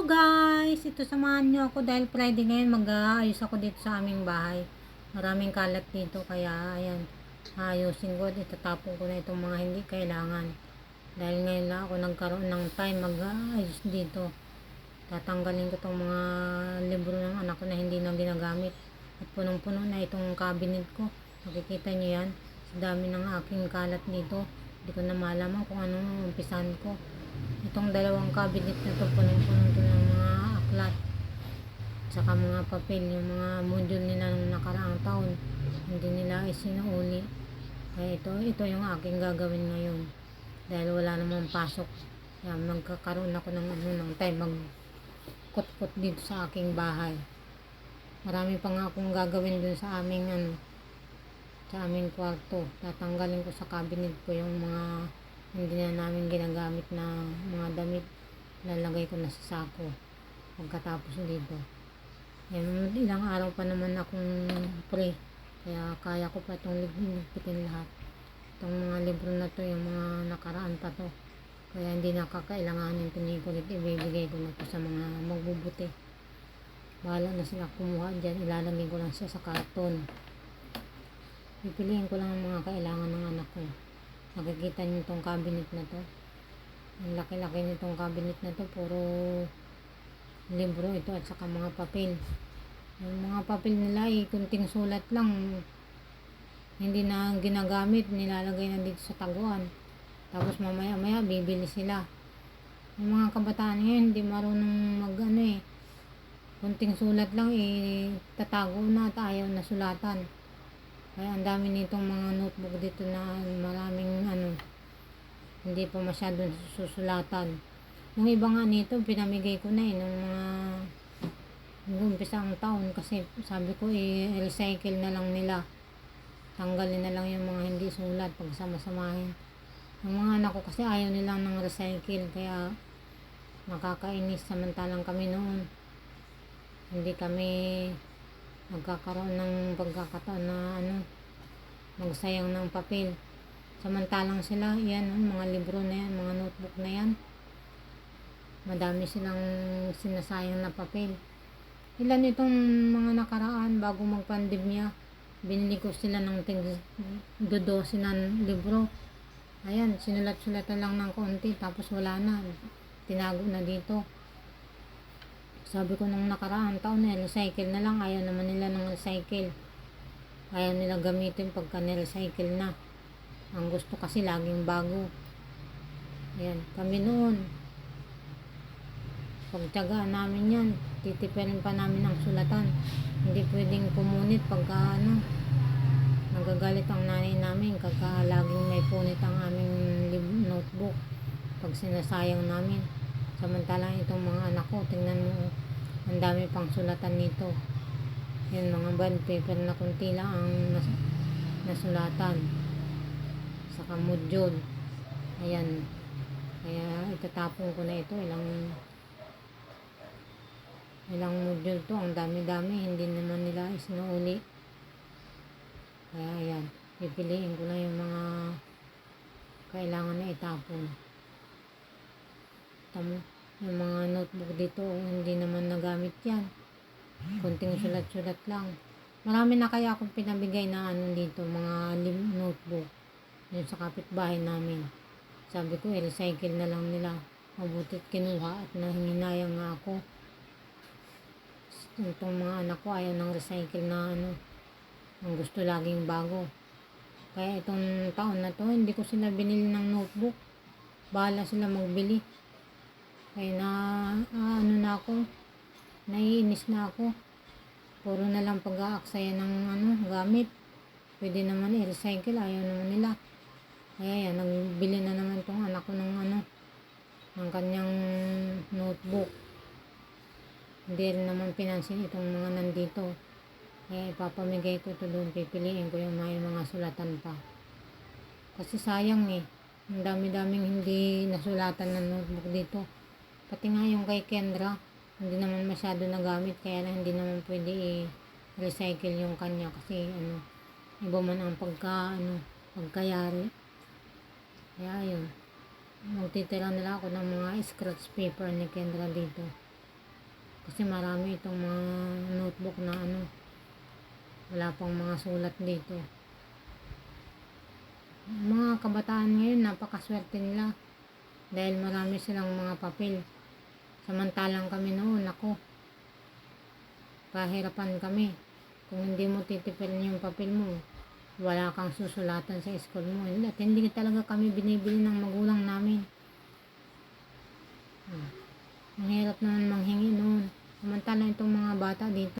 Guys! Ito samahan nyo ako dahil Friday ngayon mag-aayos ako dito sa aming bahay. Maraming kalat dito kaya ayan, ayusin ko. Itatapon ko na itong mga hindi kailangan. Dahil ngayon lang ako nagkaroon ng time mag-aayos dito. Tatanggalin ko itong mga libro ng anak ko na hindi na ginagamit. At punong-puno na itong cabinet ko. Makikita nyo yan. Sa dami ng aking kalat dito. Hindi ko na malaman kung anong umpisan ko. Itong dalawang cabinet na to, punong-puno to ng mga aklat. Tsaka mga papel, yung mga module nila nung nakaraang taon. Hindi nila isinuuli. Kaya ito, ito yung aking gagawin ngayon. Dahil wala namang pasok. Kaya magkakaroon ako ng, ano, ng time mag kot dito sa aking bahay. Marami pa nga akong gagawin dun sa aming ano, sa aming kwarto. Tatanggalin ko sa cabinet ko yung mga hindi na namin ginagamit na mga damit lalagay ko na sa sako pagkatapos dito yan, ilang araw pa naman akong pre kaya kaya ko pa itong ligpitin lahat. Itong mga libro na to yung mga nakaraan pa to. Kaya hindi nakakailanganin pinikulit ibibigay ko na to sa mga magbubuti. Bahala na sila kumuha dyan ilalagay ko lang siya sa karton. Pipiliin ko lang ang mga kailangan ng anak ko Nakikita niyo itong cabinet na to. Ang laki-laki nitong cabinet na to. Puro libro ito at saka mga papel. Yung mga papel nila ay kunting sulat lang. Hindi na ginagamit. Nilalagay na dito sa taguan. Tapos mamaya-maya bibili sila. Yung mga kabataan ngayon hindi marunong mag ano eh. Kunting sulat lang eh tatago na at ayaw na sulatan. Kaya ang dami nitong mga notebook dito na maraming ano, hindi pa masyadong susulatan. Yung iba nga nito, pinamigay ko na eh, nung mga umpisa ang taon kasi sabi ko i-recycle na lang nila. Tanggalin na lang yung mga hindi sulat pag sama-samahin. Yung mga anak ko kasi ayaw nila ng recycle kaya nakakainis samantalang kami noon. Hindi kami magkakaroon ng pagkakataon na ano, magsayang ng papel. Samantalang sila, yan, oh, mga libro na yan, mga notebook na yan. Madami silang sinasayang na papel. Ilan itong mga nakaraan bago magpandemya, binili ko sila ng tig dodosi ng libro. Ayan, sinulat-sulatan lang ng konti, tapos wala na. Tinago na dito. Sabi ko nung nakaraang taon na, recycle na lang. Ayaw naman nila ng recycle. Ayaw nila gamitin pagka ni-recycle na. Ang gusto kasi laging bago. Ayan, kami noon. Pagtyagaan namin yan, titipirin pa namin ang sulatan. Hindi pwedeng pumunit pagka ano, nagagalit ang nanay namin kagka laging may punit ang aming notebook pag sinasayang namin. Samantalang itong mga anak ko, tingnan mo, ang dami pang sulatan nito. Yan, mga bond paper na kunti lang ang nas nasulatan. Saka module. Ayan. Kaya itatapon ko na ito. Ilang ilang module to. Ang dami-dami. Hindi naman nila isinuuli. Kaya ayan. Pipiliin ko na yung mga kailangan na itapon. Tamo, yung mga notebook dito, hindi naman nagamit yan. Kunting sulat-sulat lang. Marami na kaya akong pinabigay na ano dito, mga notebook. Yun sa kapitbahay namin. Sabi ko, i-recycle na lang nila. Mabutit kinuha at nahinginayang nga ako. Itong mga anak ko ayaw ng recycle na ano. Ang gusto laging bago. Kaya itong taon na to, hindi ko sila binili ng notebook. Bahala sila magbili. Kaya na, ah, ano na ako, naiinis na ako. Puro na lang pag-aaksaya ng ano, gamit. Pwede naman i-recycle, ayaw naman nila. Kaya yan, nagbili na naman tong anak ko ng ano, ng kanyang notebook. Hindi rin naman pinansin itong mga nandito. Kaya ipapamigay ko ito doon, pipiliin ko yung may mga sulatan pa. Kasi sayang eh. Ang dami-daming hindi nasulatan ng notebook dito. Pati nga yung kay Kendra, hindi naman masyado nagamit kaya na hindi naman pwede i-recycle yung kanya kasi ano, iba man ang pagka ano, pagkayari. Kaya yun. Magtitira nila ako ng mga scratch paper ni Kendra dito. Kasi marami itong mga notebook na ano, wala pang mga sulat dito. Mga kabataan ngayon, napakaswerte nila. Dahil marami silang mga papel. Samantalang kami noon, ako, pahirapan kami. Kung hindi mo titipilin yung papel mo, wala kang susulatan sa school mo. At hindi talaga kami binibili ng magulang namin. Hmm. Ang hirap naman manghingi noon. Samantalang itong mga bata dito,